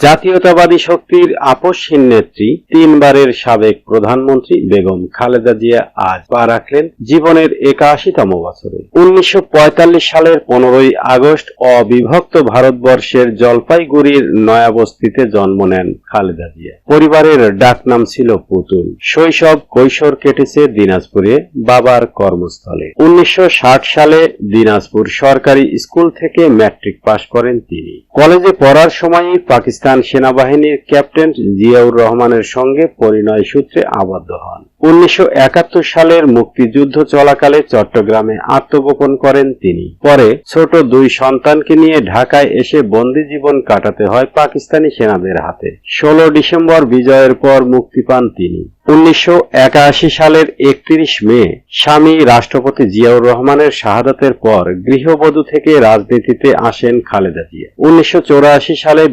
জাতীয়তাবাদী শক্তির আপসহীন নেত্রী তিনবারের সাবেক প্রধানমন্ত্রী বেগম খালেদা জিয়া আজ পা রাখলেন জীবনের একাশিতম বছরে। উনিশশো পঁয়তাল্লিশ সালের পনেরোই আগস্ট অবিভক্ত ভারতবর্ষের জলপাইগুড়ির নয়াবস্তিতে জন্ম নেন খালেদা জিয়া। পরিবারের ডাকনাম ছিল পুতুল। শৈশব কৈশোর কেটেছে দিনাজপুরে বাবার কর্মস্থলে। উনিশশো ষাট সালে দিনাজপুর সরকারি স্কুল থেকে ম্যাট্রিক পাশ করেন তিনি। কলেজে পড়ার সময়ই পাকিস্তান সেনাবাহিনীর ক্যাপ্টেন জিয়াউর রহমানের সঙ্গে পরিণয় সূত্রে আবদ্ধ হন। উনিশশো একাত্তর সালের মুক্তিযুদ্ধ চলাকালে চট্টগ্রামে আত্মগোপন করেন তিনি। পরে ছোট দুই সন্তানকে নিয়ে ঢাকায় এসে বন্দি জীবন কাটাতে হয় পাকিস্তানি সেনাদের হাতে। ষোলো ডিসেম্বর বিজয়ের পর মুক্তি পান তিনি। উনিশশো একাশি সালের একত্রিশ মে স্বামী রাষ্ট্রপতি জিয়াউর রহমানের শাহাদাতের পর গৃহবধূ থেকে রাজনীতিতে আসেন খালেদা জিয়া। উনিশশো চুরাশি সালে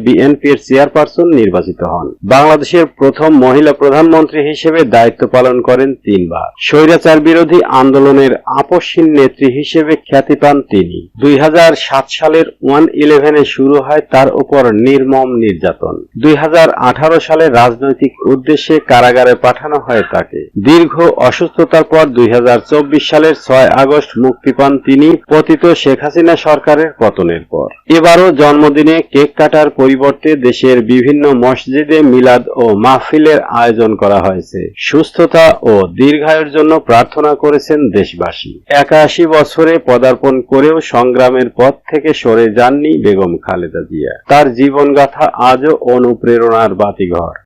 বিএনপির চেয়ারপারসন নির্বাচিত হন। বাংলাদেশের প্রথম মহিলা প্রধানমন্ত্রী হিসেবে দায়িত্ব পালন করেন তিনবার। স্বৈরাচার বিরোধী আন্দোলনের আপসহীন নেত্রী হিসেবে খ্যাতি পান তিনি। দুই হাজার সাত সালের ওয়ান ইলেভেনে শুরু হয় তার উপর নির্মম নির্যাতন। দুই হাজার আঠারো সালে রাজনৈতিক উদ্দেশ্যে কারাগারে পাঠানো হয় তাকে। দীর্ঘ অসুস্থতার পর দুই হাজার চব্বিশ সালের ছয় আগস্ট মুক্তি পান তিনি পতিত শেখ হাসিনা সরকারের পতনের পর। এবারও জন্মদিনে কেক কাটার পরিবর্তে দেশের বিভিন্ন মসজিদে মিলাদ ও মাহফিলের আয়োজন করা হয়েছে। সুস্থতা ও দীর্ঘায়ুর জন্য প্রার্থনা করেছেন দেশবাসী। একাশি বছরে পদার্পণ করেও সংগ্রামের পথ থেকে সরে যাননি বেগম খালেদা জিয়া। তার জীবনগাথা আজও অনুপ্রেরণার বাতিঘর।